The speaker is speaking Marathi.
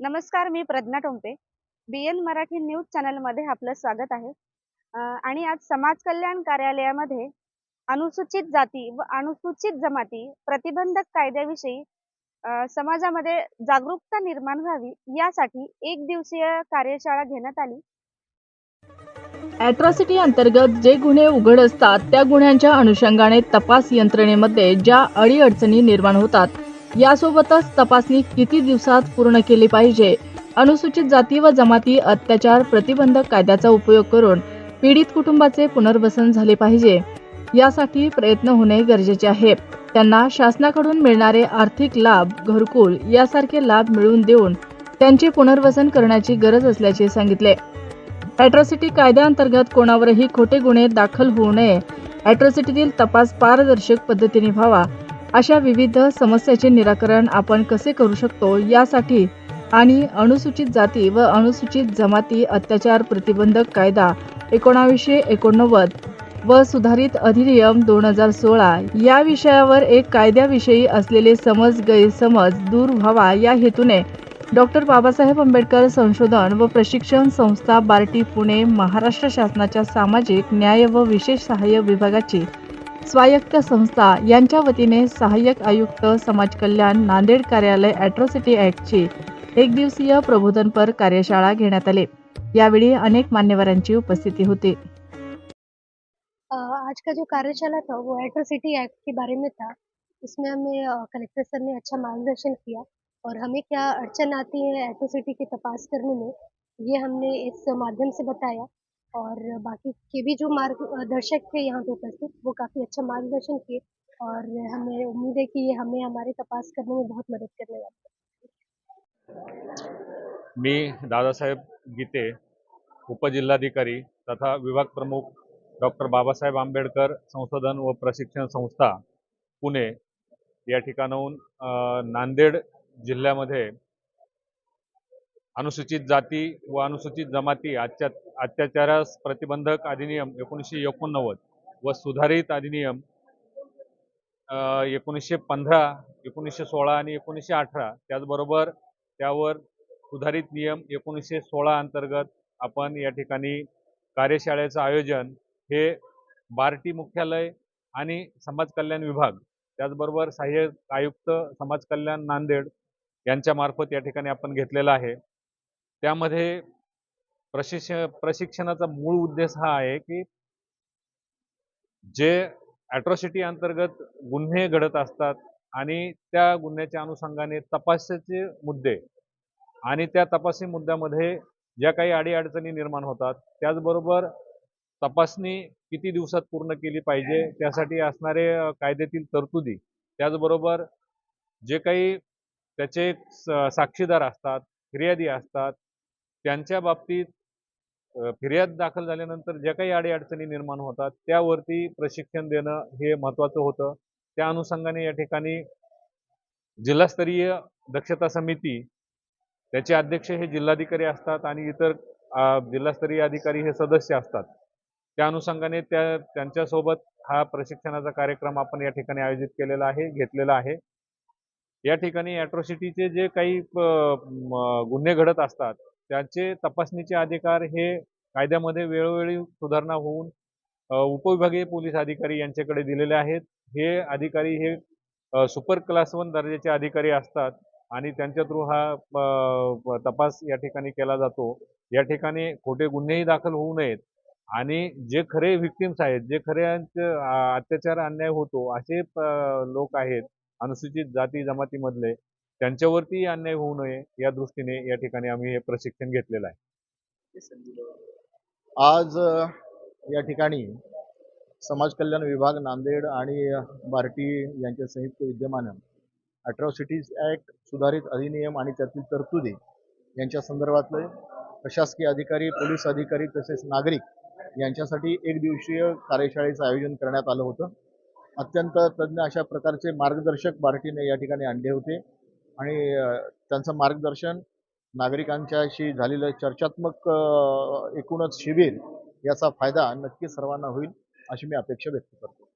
नमस्कार मी Pradnya Tompe B N Marathi news चॅनलमध्ये आपलं स्वागत आहे. आणि आज समाज कल्याण कार्यालयामध्ये अनुसूचित जाती व अनुसूचित जमाती प्रतिबंधक कायद्याविषयी समाजामध्ये जागरूकता निर्माण व्हावी यासाठी एक दिवसीय कार्यशाळा घेण्यात आली. अॅट्रॉसिटी अंतर्गत जे गुन्हे उघड असतात त्या गुन्ह्यांच्या अनुषंगाने तपास यंत्रणेमध्ये ज्या अडीअडचणी निर्माण होतात यासोबतच तपासणी किती दिवसात पूर्ण केली पाहिजे? अनुसूचित जाती व जमाती अत्याचार प्रतिबंधक कायद्याचा उपयोग करून पीडित कुटुंबाचे पुनर्वसन झाले पाहिजे. यासाठी प्रयत्न होणे गरजेचे आहे. त्यांना शासनाकडून मिळणारे आर्थिक लाभ घरकुल यासारखे लाभ मिळवून देऊन त्यांचे पुनर्वसन करण्याची गरज असल्याचे सांगितले. अॅट्रॉसिटी कायद्याअंतर्गत कोणावरही खोटे गुन्हे दाखल होऊ नये. अॅट्रॉसिटीतील तपास पारदर्शक पद्धतीने व्हावा. अशा विविध समस्याचे निराकरण आपण कसे करू शकतो यासाठी आणि अनुसूचित जाती व अनुसूचित जमाती अत्याचार प्रतिबंधक कायदा एकोणावीसशे एकोणनव्वद व सुधारित अधिनियम दोन हजार सोळा या विषयावर एक कायद्याविषयी असलेले समज गैरसमज दूर व्हावा या हेतूने डॉक्टर बाबासाहेब आंबेडकर संशोधन व प्रशिक्षण संस्था बार्टी पुणे महाराष्ट्र शासनाच्या सामाजिक न्याय व विशेष सहाय्य विभागाची स्वायत्त संस्था यांच्या वतीने सहाय्यक आयुक्त समाज कल्याण नांदेड कार्यालय अॅट्रॉसिटी ॲक्टची एक दिवसीय प्रबोधनपर कार्यशाळा घेण्यात आली. यावेळी अनेक मान्यवरांची उपस्थिती होती. आज का जो कार्यशाला था वो एट्रोसिटी एक्ट के बारे में था. इसमें हमें कलेक्टर सर ने अच्छा मार्गदर्शन किया और हमें क्या अड़चन आती है एट्रोसिटी की तपास करने में ये हमने इस माध्यम से बताया. और बाकी के भी जो मार्गदर्शक थे यहाँ पे उपस्थित, वो काफ़ी अच्छा मार्गदर्शन किए और हमें उम्मीद है कि ये हमें हमारे तपास करने में बहुत मदद करने वाला मी दादासाहेब गीते, उपजिल्हाधिकारी तथा विभाग प्रमुख डॉक्टर बाबासाहेब आंबेडकर संशोधन व प्रशिक्षण संस्था, पुणे, या ठिकाणाहून नांदेड जिल्ह्यामध्ये अनुसूचित जाती व अनुसूचित जमाती अत्या अत्याचारास प्रतिबंधक अधिनियम एकोणीसशे एकोणनव्वद व सुधारित अधिनियम एकोणीसशे पंधरा एकोणीसशे सोळा आणि एकोणीसशे अठरा. त्याचबरोबर त्यावर सुधारित नियम एकोणीसशे सोळा अंतर्गत आपण या ठिकाणी कार्यशाळेचं आयोजन हे बार्टी मुख्यालय आणि समाज कल्याण विभाग त्याचबरोबर सहाय्यक आयुक्त समाज कल्याण नांदेड यांच्यामार्फत या ठिकाणी आपण घेतलेलं आहे. त्यामध्ये प्रशिक्ष प्रशिक्षणाचा मूळ उद्देश हा आहे की जे ॲट्रॉसिटी अंतर्गत गुन्हे घडत असतात आणि त्या गुन्ह्याच्या अनुषंगाने तपासाचे मुद्दे आणि त्या तपासी मुद्द्यामध्ये ज्या काही अडीअडचणी निर्माण होतात त्याचबरोबर तपासणी किती दिवसात पूर्ण केली पाहिजे त्यासाठी असणारे कायद्यातील तरतुदी त्याचबरोबर जे काही त्याचे साक्षीदार असतात फिर्यादी असतात त्यांच्या बाबतीत फिर्याद दाखल झाल्यानंतर ज्या काही अडीअडचणी निर्माण होतात त्यावरती प्रशिक्षण देणं हे महत्त्वाचं होतं. त्या अनुषंगाने या ठिकाणी जिल्हास्तरीय दक्षता समिती त्याचे अध्यक्ष हे जिल्हाधिकारी असतात आणि इतर जिल्हास्तरीय अधिकारी हे सदस्य असतात. त्या अनुषंगाने त्या त्यांच्यासोबत हा प्रशिक्षणाचा कार्यक्रम आपण या ठिकाणी आयोजित केलेला आहे घेतलेला आहे. या ठिकाणी ॲट्रॉसिटीचे जे काही गुन्हे घडत असतात त्यांचे तपासणीचे अधिकार हे कायद्यामध्ये वेळोवेळी सुधारणा होऊन उपविभागीय पोलीस अधिकारी यांच्याकडे दिलेले आहेत. हे अधिकारी हे सुपर क्लास वन दर्जाचे अधिकारी असतात आणि त्यांच्या थ्रू हा तपास या ठिकाणी केला जातो. या ठिकाणी खोटे गुन्हेही दाखल होऊ नयेत आणि जे खरे व्हिक्टिम्स आहेत जे खरे अत्याचार अन्याय होतो असे प- लोक आहेत अनुसूचित जाती जमातीमधले त्यांच्यावरती अन्याय होऊ नये या दृष्टीने या ठिकाणी आम्ही हे प्रशिक्षण घेतलेलं आहे. आज या ठिकाणी समाज कल्याण विभाग नांदेड आणि बार्टी यांच्या संयुक्त विद्यमानं अट्रॉसिटीज ॲक्ट सुधारित अधिनियम आणि त्यातील तरतुदी यांच्या संदर्भातले प्रशासकीय अधिकारी पोलीस अधिकारी तसेच नागरिक यांच्यासाठी एक दिवसीय कार्यशाळेचं आयोजन करण्यात आलं होतं. अत्यंत तज्ज्ञ अशा प्रकारचे मार्गदर्शक बार्टीने या ठिकाणी आणले होते. आणि त्यांचं मार्गदर्शन नागरिकांच्याशी झालेलं चर्चात्मक एकूणच शिबिर याचा फायदा नक्की सर्वांना होईल अशी मी अपेक्षा व्यक्त करतो.